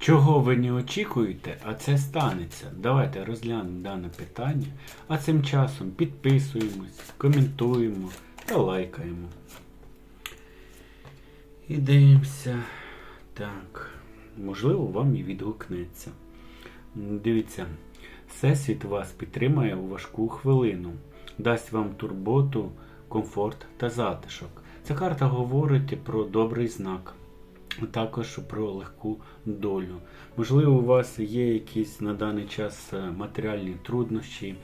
Чого ви не очікуєте, а це станеться? Давайте розглянемо дане питання, а цим часом підписуємось, коментуємо та лайкаємо. І дивимося. Так, можливо, вам і відгукнеться. Дивіться, Всесвіт вас підтримає у важку хвилину, дасть вам турботу, комфорт та затишок. Ця карта говорить про добрий знак, також про легку долю. Можливо, у вас є якісь на даний час е, матеріальні труднощі,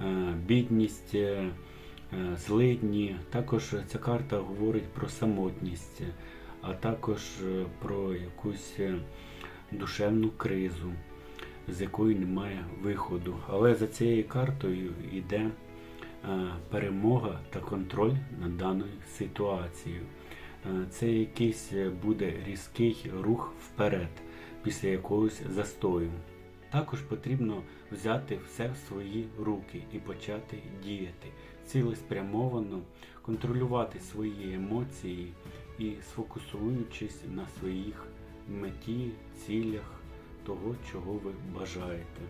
е, бідність, е, злидні. Також ця карта говорить про самотність, а також про якусь душевну кризу, з якої немає виходу. Але за цією картою йде перемога та контроль над даною ситуацією. Е, Це якийсь буде різкий рух вперед після якогось застою. Також потрібно взяти все в свої руки і почати діяти, цілеспрямовано контролювати свої емоції і сфокусуючись на своїх меті, цілях, того, чого ви бажаєте.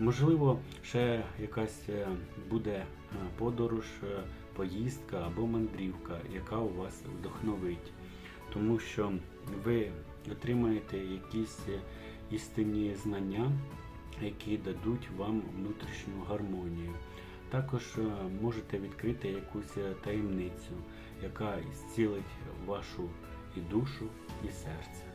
Можливо, ще якась е, буде е, подорож, е, поїздка або мандрівка, яка у вас вдохновить, тому що ви отримаєте якісь істинні знання, які дадуть вам внутрішню гармонію. Також можете відкрити якусь таємницю, яка зцілить вашу і душу, і серце.